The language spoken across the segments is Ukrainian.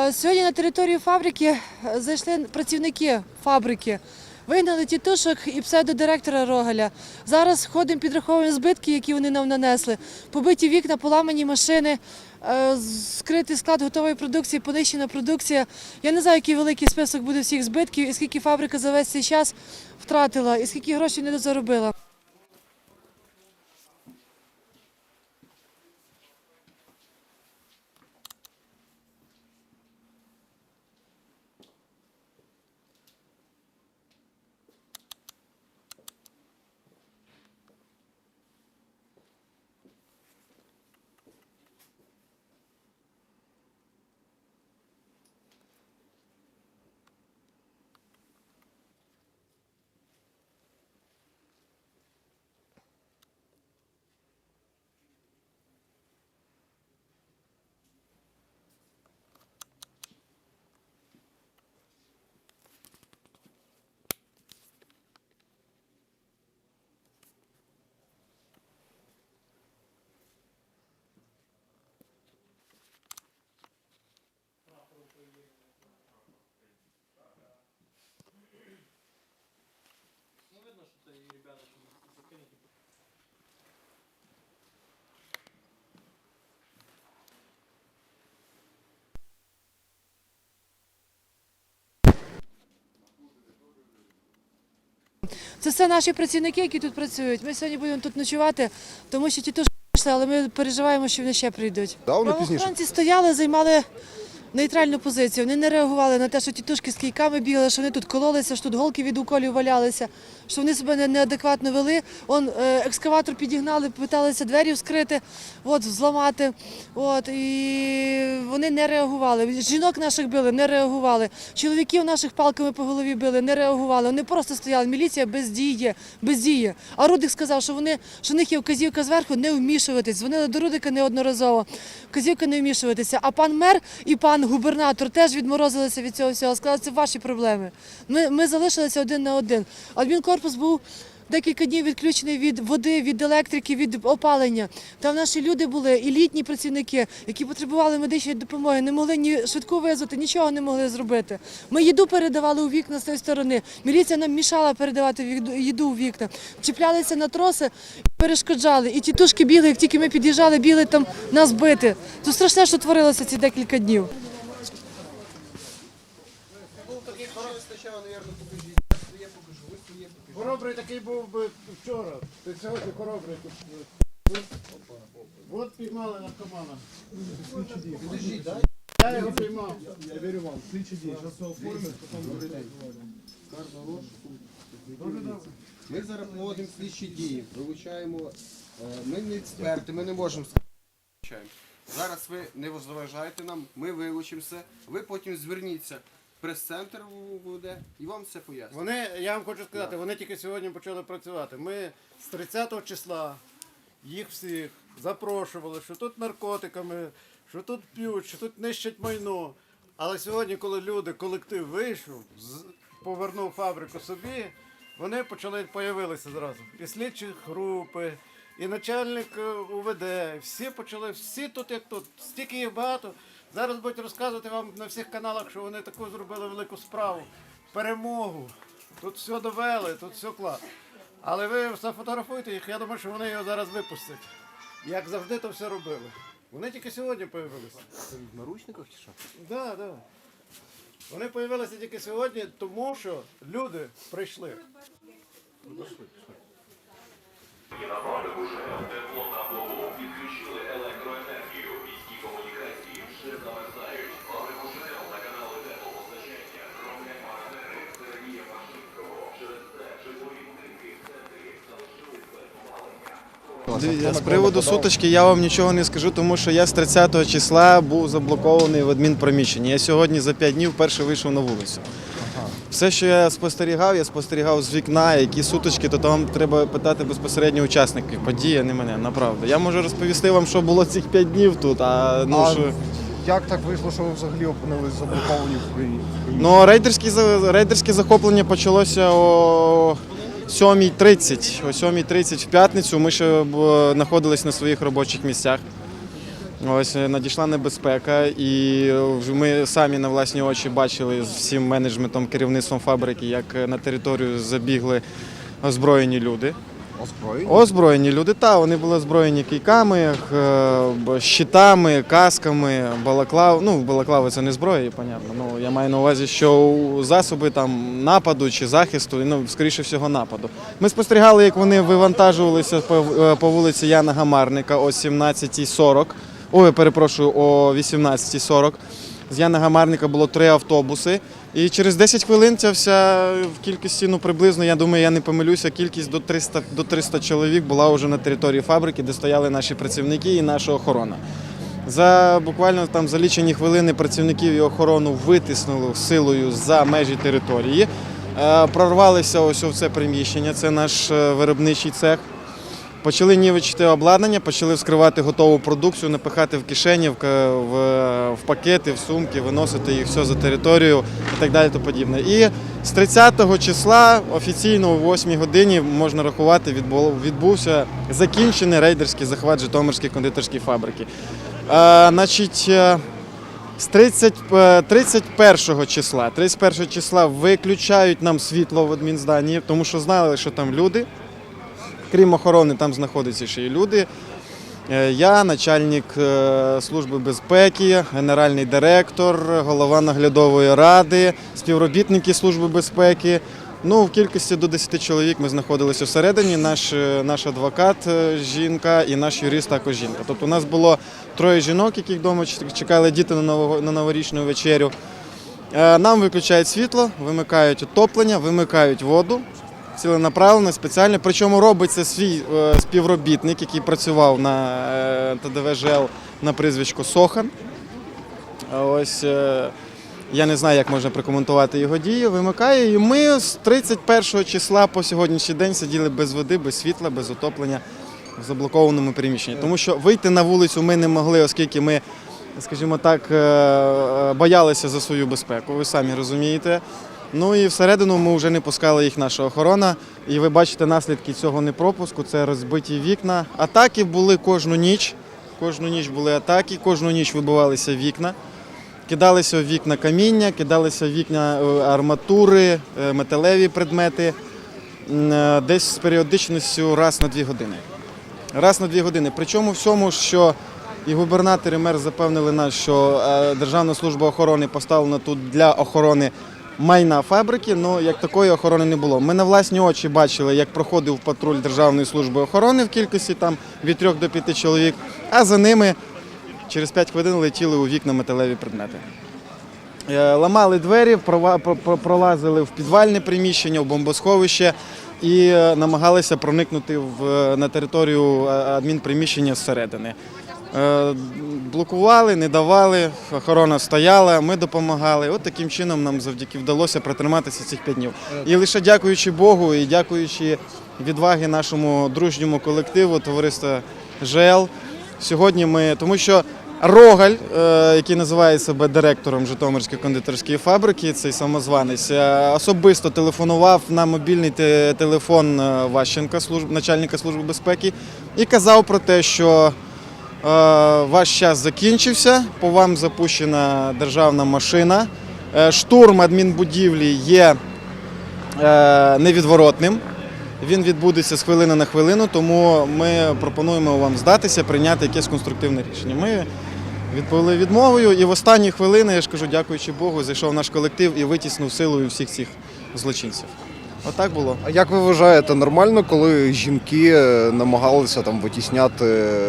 Е, Сьогодні на територію фабрики зайшли працівники фабрики. Вигнали тітушок і псевдодиректора Рогаля. Зараз ходимо, підраховуємо збитки, які вони нам нанесли. Побиті вікна, поламані машини, е, скритий склад готової продукції, понищена продукція. Я не знаю, який великий список буде всіх збитків, і скільки фабрика за весь цей час втратила, і скільки грошей не заробила. Це все наші працівники, які тут працюють. Ми сьогодні будемо тут ночувати, тому що тітушки прийшли, але ми переживаємо, що вони ще прийдуть. Да, вони пізніше. Правоохоронці стояли, займали нейтральну позицію. Вони не реагували на те, що тітушки з кійками бігали, що вони тут кололися, що тут голки від уколів валялися, що вони себе неадекватно вели. Он е, екскаватор підігнали, питалися двері вскрити, от, зламати. От, і вони не реагували. Жінок наших били, не реагували. Чоловіків наших палками по голові били, не реагували. Вони просто стояли. Міліція бездіє, бездіє. А Рудик сказав, що вони що в них є вказівка зверху не вмішуватись. Дзвонили до Рудика неодноразово. Вказівка не вмішуватися. А пан мер і пан губернатор теж відморозилися від цього всього. Сказали, це ваші проблеми. Ми, ми залишилися один на один. Адмінкорпус був. Декілька днів відключений від води, від електрики, від опалення. Там наші люди були і літні працівники, які потребували медичної допомоги, не могли ні швидку визвати, нічого не могли зробити. Ми їду передавали у вікна з тієї сторони. Міліція нам мішала передавати їду у вікна. Чіплялися на троси, перешкоджали. І тітушки бігли, як тільки ми під'їжджали, бігли там нас бити. То страшне, що творилося ці декілька днів. Хоробрий такий був би вчора. Ти сьогодні хоробрий тут. От піймали наркомана. Я його піймав. Я вірю вам. Слідчі дії. Зараз все оформить, потім буде день. Ми зараз проводимо слідчі дії, вилучаємо. е, Ми не експерти, ми не можемо сказати. Зараз ви не заважаєте нам, ми вилучимо все. Ви потім зверніться. Прес-центр буде і вам все пояснять. Вони, я вам хочу сказати, вони тільки сьогодні почали працювати. Ми з 30 числа їх всіх запрошували, що тут наркотиками, що тут п'ють, що тут нищать майно. Але сьогодні, коли люди, колектив вийшов, з- повернув фабрику собі, вони почали появилися зразу. І слідчі групи, і начальник е, УВД, всі почали, всі тут як тут, стільки їх багато. Зараз будуть розказувати вам на всіх каналах, що вони таку зробили велику справу, перемогу. Тут все довели, тут все клас. Але ви зафотографуйте їх, я думаю, що вони його зараз випустять. Як завжди то все робили. Вони тільки сьогодні появилися. В наручниках чи що? Да, да. Вони появилися тільки сьогодні, тому що люди прийшли. Дивіться, з приводу сутички я вам нічого не скажу, тому що я з 30 числа був заблокований в адмінприміщенні. Я сьогодні за 5 днів вперше вийшов на вулицю. Все, що я спостерігав, я спостерігав з вікна, які сутички, то там треба питати безпосередньо учасників події, а не мене, направду. Я можу розповісти вам, що було цих 5 днів тут, а ну що. Як так вийшло, що ви взагалі опинились заблоковані в Україні? Ну, рейдерське, за- рейдерське захоплення почалося о 7.30. О 7.30 в п'ятницю ми ще знаходились на своїх робочих місцях. Ось е, надійшла небезпека, і е, ми самі на власні очі бачили з всім менеджментом, керівництвом фабрики, як е, на територію забігли озброєні люди. Озброєні? Озброєні люди, та вони були озброєні кийками, е, щитами, касками, балаклав. Ну, балаклави це не зброя, понятно. Ну я маю на увазі, що засоби там нападу чи захисту, ну скоріше всього нападу. Ми спостерігали, як вони вивантажувалися по, е, по вулиці Яна Гамарника о 17.40. Ой, перепрошую, о 18.40. З Яна Гамарника було три автобуси. І через 10 хвилин ця вся в кількості, ну приблизно, я думаю, я не помилюся, кількість до 300, до 300 чоловік була вже на території фабрики, де стояли наші працівники і наша охорона. За буквально там за лічені хвилини працівників і охорону витиснули силою за межі території. Е, Прорвалися ось у це приміщення, це наш е, виробничий цех. Почали нівечити обладнання, почали вскривати готову продукцію, напихати в кишені, в, в, пакети, в сумки, виносити їх все за територію і так далі. То подібне. І з 30-го числа офіційно о 8-й годині можна рахувати, відбувся закінчений рейдерський захват Житомирської кондитерської фабрики. Е, значить, е, з 30, е, 31 числа, 31 числа виключають нам світло в адмінзданні, тому що знали, що там люди. Крім охорони, там знаходяться ще й люди. Е, Я начальник е, служби безпеки, генеральний директор, голова наглядової ради, співробітники служби безпеки. Ну, в кількості до 10 чоловік ми знаходилися всередині. Наш, е, наш адвокат жінка і наш юрист також жінка. Тобто у нас було троє жінок, які вдома чекали діти на, нового- на новорічну вечерю. Нам виключають світло, вимикають отоплення, вимикають воду ціленаправлено, спеціально. Причому робить це свій е, співробітник, який працював на е, ТДВ ЖЕЛ на прізвисько Сохан. Ось е, я не знаю, як можна прокоментувати його дії. Вимикає. І ми з 31 числа по сьогоднішній день сиділи без води, без світла, без отоплення в заблокованому приміщенні. Тому що вийти на вулицю ми не могли, оскільки ми, скажімо так, боялися за свою безпеку. Ви самі розумієте. Ну і всередину ми вже не пускала їх наша охорона. І ви бачите наслідки цього непропуску. Це розбиті вікна. Атаки були кожну ніч. Кожну ніч були атаки, кожну ніч вибивалися вікна. Кидалися в вікна каміння, кидалися в вікна е, арматури, е, металеві предмети. Е, Десь з періодичністю раз на дві години. Раз на дві години. Причому всьому, що і губернатор, і мер запевнили нас, що Державна служба охорони поставлена тут для охорони майна фабрики, але як такої охорони не було. Ми на власні очі бачили, як проходив патруль Державної служби охорони в кількості там від трьох до п'яти чоловік, а за ними через 5 хвилин летіли у вікна металеві предмети. Е, Ламали двері, пролазили в підвальне приміщення, в бомбосховище і е, намагалися проникнути е, на територію адмінприміщення зсередини. Е, Блокували, не давали, охорона стояла, ми допомагали. От таким чином нам завдяки вдалося протриматися цих п'ять днів. І лише дякуючи Богу і дякуючи відваги нашому дружньому колективу, товариства ЖЕЛ, сьогодні ми, тому що Рогаль, е, який називає себе директором Житомирської кондитерської фабрики, цей самозванець, е, особисто телефонував на мобільний телефон Ващенка, служб, начальника служби безпеки, і казав про те, що ваш час закінчився, по вам запущена державна машина. е, Штурм адмінбудівлі є е, невідворотним. Він відбудеться з хвилини на хвилину, тому ми пропонуємо вам здатися, прийняти якесь конструктивне рішення. Ми відповіли відмовою, і в останні хвилини, я ж кажу, дякуючи Богу, зайшов наш колектив і витіснув силою всіх цих злочинців. Отак було. А як ви вважаєте, нормально, коли жінки е, намагалися там витісняти е,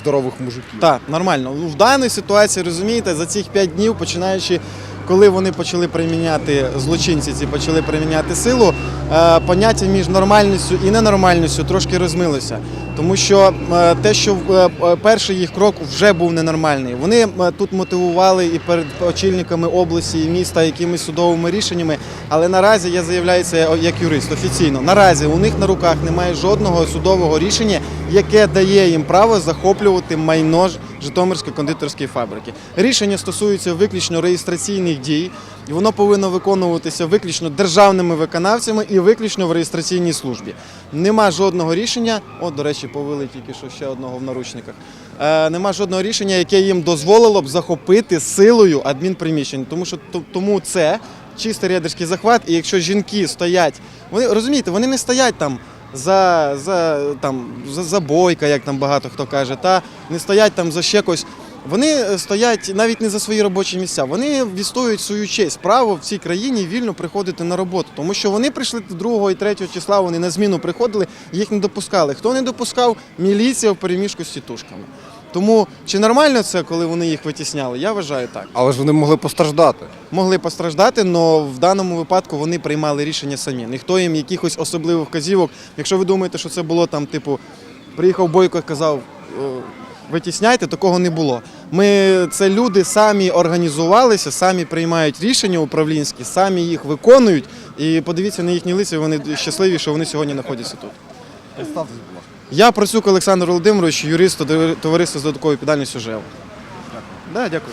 здорових мужиків? Так, нормально. Ну, В даній ситуації, розумієте, за цих п'ять днів, починаючи, коли вони почали приміняти злочинці, ці почали приміняти силу, е, поняття між нормальністю і ненормальністю трошки розмилося. Тому що е, те, що е, перший їх крок вже був ненормальний. Вони тут мотивували і перед очільниками області і міста якимись судовими рішеннями. Але наразі я заявляю це як юрист офіційно. Наразі у них на руках немає жодного судового рішення, яке дає їм право захоплювати майно Житомирської кондитерської фабрики. Рішення стосується виключно реєстраційних дій, і воно повинно виконуватися виключно державними виконавцями і виключно в реєстраційній службі. Нема жодного рішення. От, до речі, повели тільки що ще одного в наручниках. Е, нема жодного рішення, яке їм дозволило б захопити силою адмінприміщення. Тому що тому це чистий рейдерський захват. І якщо жінки стоять, вони розумієте, вони не стоять там. За, за, там, за, за бойка, як там багато хто каже, та не стоять там за ще щось. Вони е, стоять навіть не за свої робочі місця. Вони відстоюють свою честь, право в цій країні вільно приходити на роботу. Тому що вони прийшли 2 і 3 числа, вони на зміну приходили, їх не допускали. Хто не допускав? Міліція в переміжку з тітушками. Тому чи нормально це, коли вони їх витісняли? Я вважаю так. Але ж вони могли постраждати. Могли постраждати, але в даному випадку вони приймали рішення самі. Ніхто їм якихось особливих вказівок. Якщо ви думаєте, що це було там, типу, приїхав Бойко і казав. «Е, Витісняйте, такого не було. Ми це люди самі організувалися, самі приймають рішення управлінські, самі їх виконують. І подивіться на їхні лиця, вони щасливі, що вони сьогодні знаходяться тут. Я Процюк Олександр Володимирович, юрист товариства з додатковою підальністю ЖЕО. Да, дякую.